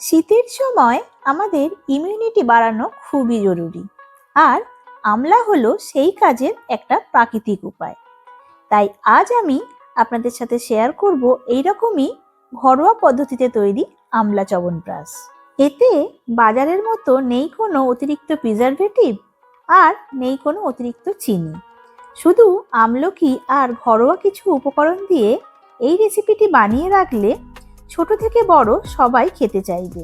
শীতের সময় আমাদের ইমিউনিটি বাড়ানো খুবই জরুরি। আর আমলা হলো সেই কাজের একটা প্রাকৃতিক উপায়। তাই আজ আমি আপনাদের সাথে শেয়ার করব এইরকমই ঘরোয়া পদ্ধতিতে তৈরি আমলা চবনপ্রাশ এতে বাজারের মতো নেই কোনো অতিরিক্ত প্রিজারভেটিভ আর নেই কোনো অতিরিক্ত চিনি। শুধু আমলকি আর ঘরোয়া কিছু উপকরণ দিয়ে এই রেসিপিটি বানিয়ে রাখলে ছোট থেকে বড় সবাই খেতে চাইবে।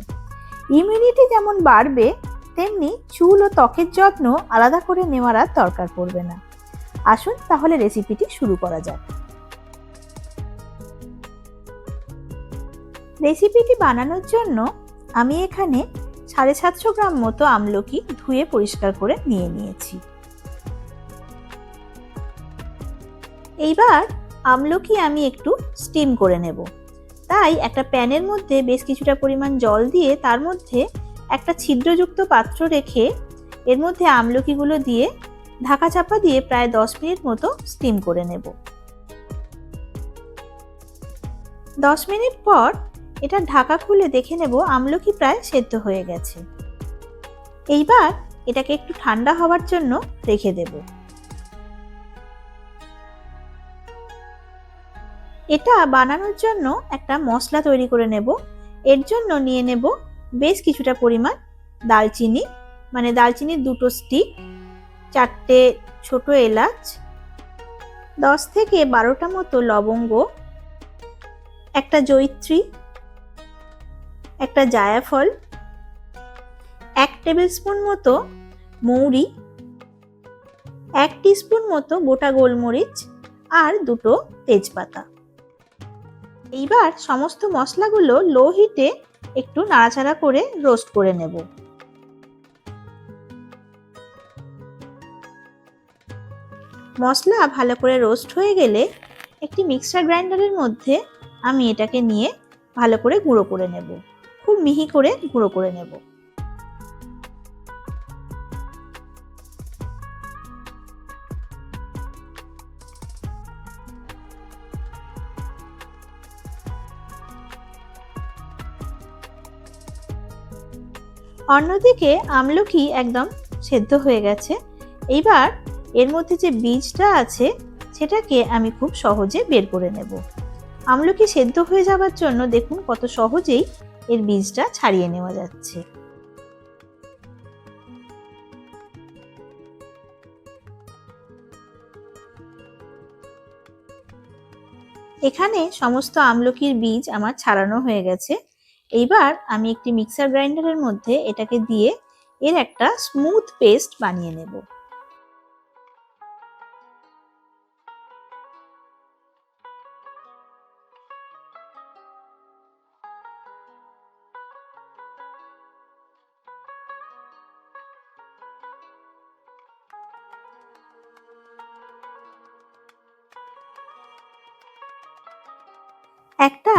ইমিউনিটি যেমন বাড়বে, তেমনি চুল ও ত্বকের যত্ন আলাদা করে নেওয়ার আর দরকার পড়বে না। আসুন তাহলে রেসিপিটি শুরু করা যাক। রেসিপিটি বানানোর জন্য আমি এখানে সাড়ে সাতশো গ্রাম মতো আমলকি ধুয়ে পরিষ্কার করে নিয়ে নিয়েছি। এইবার আমলকি আমি একটু স্টিম করে নেব। তাই একটা প্যানের মধ্যে বেশ কিছুটা পরিমাণ জল দিয়ে তার মধ্যে একটা ছিদ্রযুক্ত পাত্র রেখে এর মধ্যে আমলকিগুলো দিয়ে ঢাকা চাপা দিয়ে প্রায় দশ মিনিট মতো স্টিম করে নেব। দশ মিনিট পর এটা ঢাকা খুলে দেখে নেব আমলকি প্রায় সেদ্ধ হয়ে গেছে। এইবার এটাকে একটু ঠান্ডা হওয়ার জন্য রেখে দেব। এটা বানানোর জন্য একটা মশলা তৈরি করে নেব। এর জন্য নিয়ে নেব বেশ কিছুটা পরিমাণ দালচিনি মানে দালচিনির দুটো স্টিক চারটে ছোট এলাচ, দশ থেকে বারোটা মতো লবঙ্গ, একটা জৈত্রী একটা জায়াফল, এক টেবিল স্পুন মতো মৌরি, এক স্পুন মতো গোটা গোলমরিচ আর দুটো তেজপাতা। এইবার সমস্ত মশলাগুলো লো হিটে একটু নাড়াচাড়া করে রোস্ট করে নেব। মশলা ভালো করে রোস্ট হয়ে গেলে একটি মিক্সার গ্রাইন্ডারের মধ্যে আমি এটাকে নিয়ে ভালো করে গুঁড়ো করে নেব। খুব মিহি করে গুঁড়ো করে নেব। অন্যদিকে আমলকি একদম সেদ্ধ হয়ে গেছে। এইবার এর মধ্যে যে বীজটা আছে, সেটাকে আমি খুব সহজে বের করে নেব। আমলকি সেদ্ধ হয়ে যাওয়ার জন্য দেখুন কত সহজেই এর বীজটা ছাড়িয়ে নেওয়া যাচ্ছে। এখানে সমস্ত আমলকির বীজ আমার ছাড়ানো হয়ে গেছে। এইবার আমি একটি মিক্সার গ্রাইন্ডারের মধ্যে এটাকে দিয়ে এর একটা স্মুথ পেস্ট বানিয়ে নেব।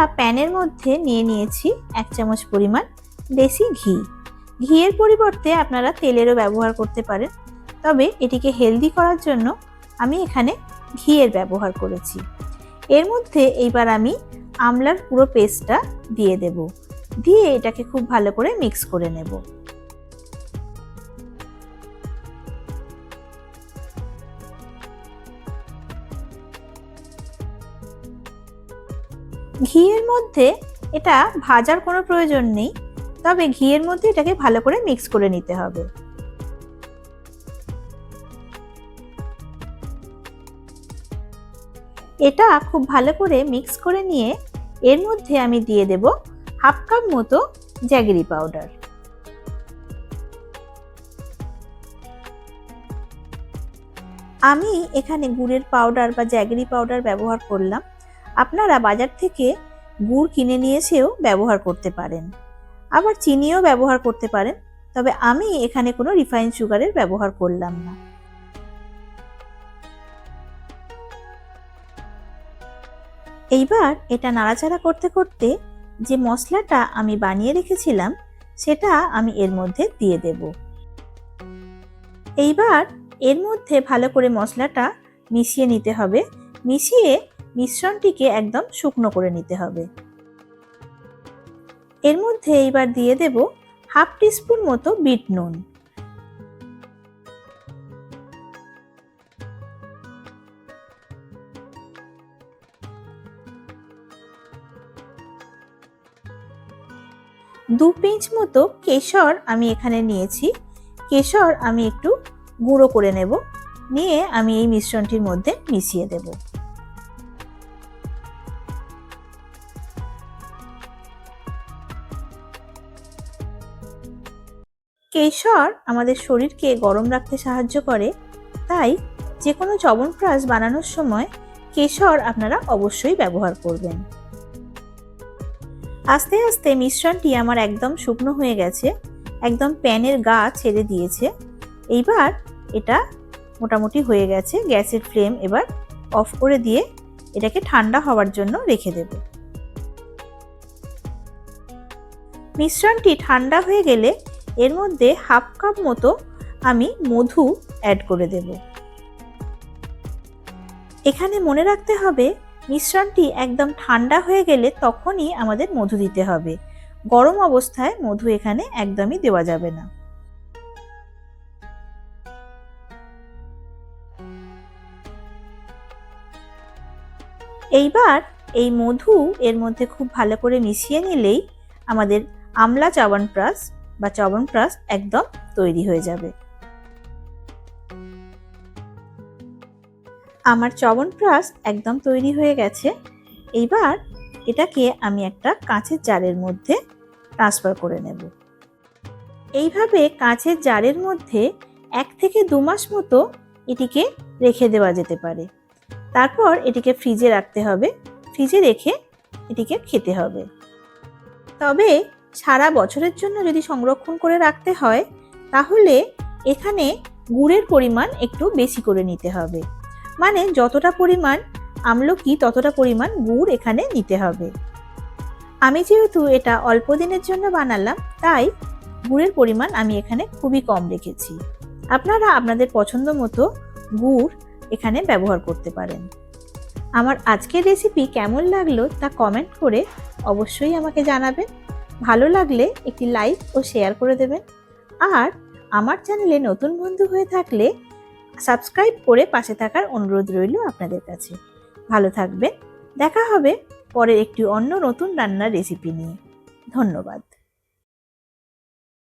প্যানের মধ্যে নিয়ে নিয়েছি এক চামচ পরিমাণ দেশি ঘি। ঘিয়ের পরিবর্তে আপনারা তেলেরও ব্যবহার করতে পারেন। তবে এটিকে হেলদি করার জন্য আমি এখানে ঘিয়ের ব্যবহার করেছি। এর মধ্যে এইবার আমি আমলার পুরো পেস্টটা দিয়ে দেব। দিয়ে এটাকে খুব ভালো করে মিক্স করে নেব। ঘিয়ের মধ্যে এটা ভাজার কোনো প্রয়োজন নেই, তবে ঘিয়ের মধ্যে এটাকে ভালো করে মিক্স করে নিতে হবে। এটা খুব ভালো করে মিক্স করে নিয়ে এর মধ্যে আমি দিয়ে দেব হাফ কাপ মতো জ্যাগরি পাউডার আমি এখানে গুড়ের পাউডার বা জ্যাগরি পাউডার ব্যবহার করলাম। আপনারা বাজার থেকে গুড় কিনে নিয়ে এসেও ব্যবহার করতে পারেন। আবার চিনিও ব্যবহার করতে পারেন, তবে আমি এখানে কোনো রিফাইন সুগারের ব্যবহার করলাম না। এইবার এটা নাড়াচাড়া করতে করতে যে মশলাটা আমি বানিয়ে রেখেছিলাম, সেটা আমি এর মধ্যে দিয়ে দেব। এইবার এর মধ্যে ভালো করে মশলাটা মিশিয়ে নিতে হবে। মিশিয়ে মিশ্রণটিকে একদম শুকনো করে নিতে হবে। এর মধ্যে এইবার দিয়ে দেব হাফ টিস্পুন মতো বিট নুন। দু পিঞ্চ মতো কেশর আমি এখানে নিয়েছি। কেশর আমি একটু গুঁড়ো করে নেব। নিয়ে আমি এই মিশ্রণটির মধ্যে মিশিয়ে দেব। কেশর আমাদের শরীরকে গরম রাখতে সাহায্য করে, তাই যে কোনো চবনপ্রাশ বানানোর সময় কেশর আপনারা অবশ্যই ব্যবহার করবেন। আস্তে আস্তে মিশ্রণটি আমার একদম শুকনো হয়ে গেছে, একদম প্যানের গা ছেড়ে দিয়েছে। এইবার এটা মোটামুটি হয়ে গেছে, গ্যাসের ফ্লেম এবার অফ করে দিয়ে এটাকে ঠান্ডা হওয়ার জন্য রেখে দেব। মিশ্রণটি ঠান্ডা হয়ে গেলে এর মধ্যে হাফ কাপ মতো আমি মধু অ্যাড করে দেব। এখানে মনে রাখতে হবে, মিশ্রণটি একদম ঠান্ডা হয়ে গেলে তখনই আমাদের মধু দিতে হবে। গরম অবস্থায় মধু এখানে একদমই দেওয়া যাবে না। এইবার এই মধু এর মধ্যে খুব ভালো করে মিশিয়ে নিলেই আমাদের আমলা চাবনপ্রাশ বা চবনপ্রাশ একদম তৈরি হয়ে যাবে। আমার চবনপ্রাশ একদম তৈরি হয়ে গেছে। এইবার এটাকে আমি একটা কাঁচের জারের মধ্যে ট্রান্সফার করে নেব। এইভাবে কাঁচের জারের মধ্যে এক থেকে দু মাস মতো এটিকে রেখে দেওয়া যেতে পারে। তারপর এটিকে ফ্রিজে রাখতে হবে। ফ্রিজে রেখে এটিকে খেতে হবে। তবে সারা বছরের জন্য যদি সংরক্ষণ করে রাখতে হয়, তাহলে এখানে গুড়ের পরিমাণ একটু বেশি করে নিতে হবে। মানে যতটা পরিমাণ আমলকি, ততটা পরিমাণ গুড় এখানে নিতে হবে। আমি যেহেতু এটা অল্প দিনের জন্য বানালাম, তাই গুড়ের পরিমাণ আমি এখানে খুবই কম রেখেছি। আপনারা আপনাদের পছন্দ মতো গুড় এখানে ব্যবহার করতে পারেন। আমার আজকের রেসিপি কেমন লাগল তা কমেন্ট করে অবশ্যই আমাকে জানাবেন। ভালো লাগলে একটি লাইক ও শেয়ার করে দেবেন। আর আমার চ্যানেলে নতুন বন্ধু হয়ে থাকলে সাবস্ক্রাইব করে পাশে থাকার অনুরোধ রইল আপনাদের কাছে। ভালো থাকবেন। দেখা হবে পরে একটি অন্য নতুন রান্নার রেসিপি নিয়ে। ধন্যবাদ।